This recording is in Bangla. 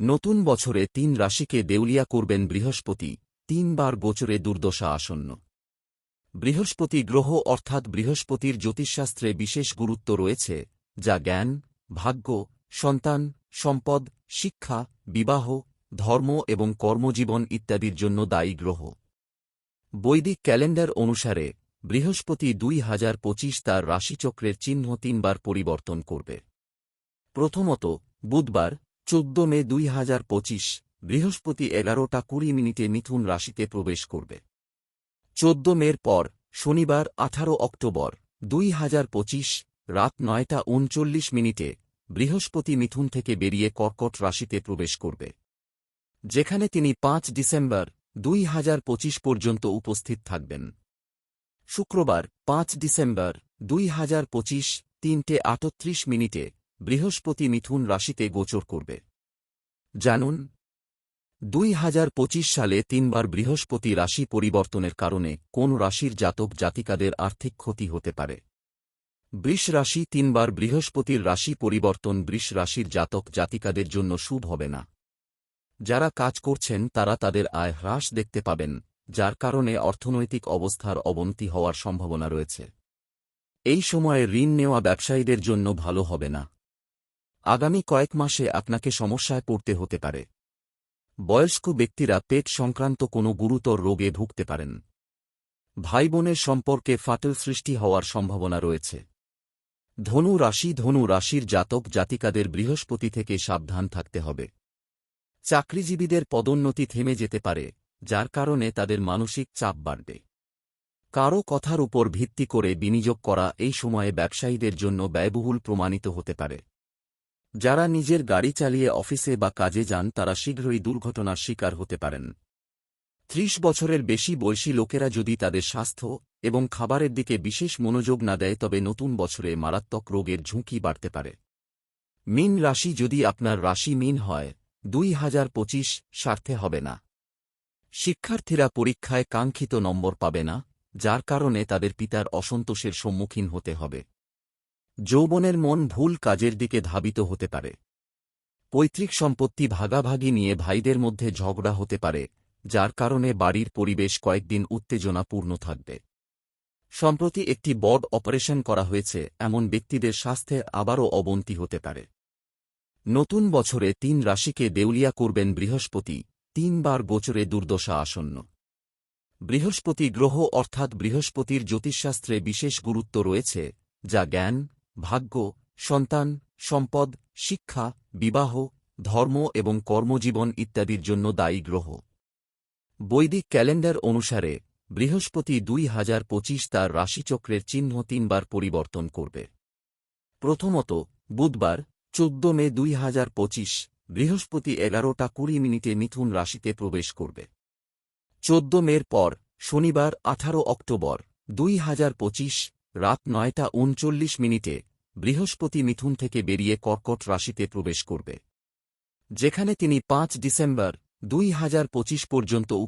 নতুন বছরে তিন রাশিকে দেউলিয়া করবেন বৃহস্পতি, তিনবার গোচরে দুর্দশা আসন্ন। বৃহস্পতি গ্রহ অর্থাৎ বৃহস্পতির জ্যোতিষশাস্ত্রে বিশেষ গুরুত্ব রয়েছে, যা জ্ঞান, ভাগ্য, সন্তান, সম্পদ, শিক্ষা, বিবাহ, ধর্ম এবং কর্মজীবন ইত্যাদির জন্য দায়ী গ্রহ। বৈদিক ক্যালেন্ডার অনুসারে বৃহস্পতি দুই হাজার পঁচিশ তার রাশিচক্রের চিহ্ন তিনবার পরিবর্তন করবে। প্রথমত বুধবার চোদ্দ মে দুই হাজার পঁচিশ, বৃহস্পতি এগারোটা কুড়ি মিনিটে মিথুন রাশিতে প্রবেশ করবে। চোদ্দ মের পর, শনিবার আঠারো অক্টোবর, দুই হাজার পঁচিশ, রাত নয়টা উনচল্লিশ মিনিটে, বৃহস্পতি মিথুন থেকে বেরিয়ে কর্কট রাশিতে প্রবেশ করবে। যেখানে তিনি পাঁচ ডিসেম্বর, দুই হাজার পঁচিশ পর্যন্ত উপস্থিত থাকবেন। শুক্রবার, পাঁচ ডিসেম্বর, দুই হাজার পঁচিশ, তিনটে আটত্রিশ মিনিটে বৃহস্পতি মিথুন রাশিতে গোচর করবে। জানুন, দুই হাজার পঁচিশ সালে তিনবার বৃহস্পতি রাশি পরিবর্তনের কারণে কোন রাশির জাতক জাতিকাদের আর্থিক ক্ষতি হতে পারে? বৃষ রাশি তিনবার বৃহস্পতির রাশি পরিবর্তন বৃষ রাশির জাতক জাতিকাদের জন্য শুভ হবে না। যারা কাজ করছেন তারা তাদের আয় হ্রাস দেখতে পাবেন, যার কারণে অর্থনৈতিক অবস্থার অবনতি হওয়ার সম্ভাবনা রয়েছে। এই সময়ে ঋণ নেওয়া ব্যবসায়ীদের জন্য ভালো হবে না। আগামী কয়েক মাসে আপনাকে সমস্যায় পড়তে হতে পারে। বয়স্ক ব্যক্তিরা পেট সংক্রান্ত কোনো গুরুতর রোগে ভুগতে পারেন। ভাই বোনের সম্পর্কে ফাটল সৃষ্টি হওয়ার সম্ভাবনা রয়েছে। ধনু রাশি ধনু রাশির জাতক জাতিকাদের বৃহস্পতি থেকে সাবধান থাকতে হবে। চাকরিজীবীদের পদোন্নতি থেমে যেতে পারে, যার কারণে তাদের মানসিক চাপ বাড়বে। কারও কথার উপর ভিত্তি করে বিনিয়োগ করা এই সময়ে ব্যবসায়ীদের জন্য ব্যয়বহুল প্রমাণিত হতে পারে। যারা নিজের গাড়ি চালিয়ে অফিসে বা কাজে যান, তারা শীঘ্রই দুর্ঘটনার শিকার হতে পারেন। ত্রিশ বছরের বেশি বয়সী লোকেরা যদি তাদের স্বাস্থ্য এবং খাবারের দিকে বিশেষ মনোযোগ না দেয়, তবে নতুন বছরে মারাত্মক রোগের ঝুঁকি বাড়তে পারে। মিন রাশি যদি আপনার রাশি মিন হয়, দুই হাজার পঁচিশ স্বার্থে হবে না। শিক্ষার্থীরা পরীক্ষায় কাঙ্ক্ষিত নম্বর পাবে না, যার কারণে তাদের পিতার অসন্তোষের সম্মুখীন হতে হবে। যৌবনের মন ভুল কাজের দিকে ধাবিত হতে পারে। পৈতৃক সম্পত্তি ভাগাভাগি নিয়ে ভাইদের মধ্যে ঝগড়া হতে পারে, যার কারণে বাড়ির পরিবেশ কয়েকদিন উত্তেজনাপূর্ণ থাকবে। সম্প্রতি একটি বড অপারেশন করা হয়েছে, এমন ব্যক্তিদের স্বাস্থ্যে আবারও অবনতি হতে পারে। নতুন বছরে তিন রাশিকে দেউলিয়া করবেন বৃহস্পতি, তিনবার গোচরে দুর্দশা আসন্ন। বৃহস্পতি গ্রহ অর্থাৎ বৃহস্পতির জ্যোতিষশাস্ত্রে বিশেষ গুরুত্ব রয়েছে, যা জ্ঞান ভাগ্য, সন্তান, সম্পদ, শিক্ষা, বিবাহ, ধর্ম এবং কর্মজীবন ইত্যাদির জন্য দায়ী গ্রহ। বৈদিক ক্যালেন্ডার অনুসারে বৃহস্পতি দুই হাজার পঁচিশ তার রাশিচক্রের চিহ্ন তিনবার পরিবর্তন করবে। প্রথমত, বুধবার, চোদ্দ মে দুই হাজার পঁচিশ, বৃহস্পতি এগারোটা কুড়ি মিনিটে মিথুন রাশিতে প্রবেশ করবে। চোদ্দ মের পর, শনিবার আঠারো অক্টোবর, দুই হাজার পঁচিশ রাত নয়টা উনচল্লিশ মিনিটে বৃহস্পতি মিথুন থেকে বেরিয়ে কর্কট রাশিতে প্রবেশ করবে। যেখানে তিনি পাঁচ ডিসেম্বর দুই হাজার পঁচিশ পর্যন্ত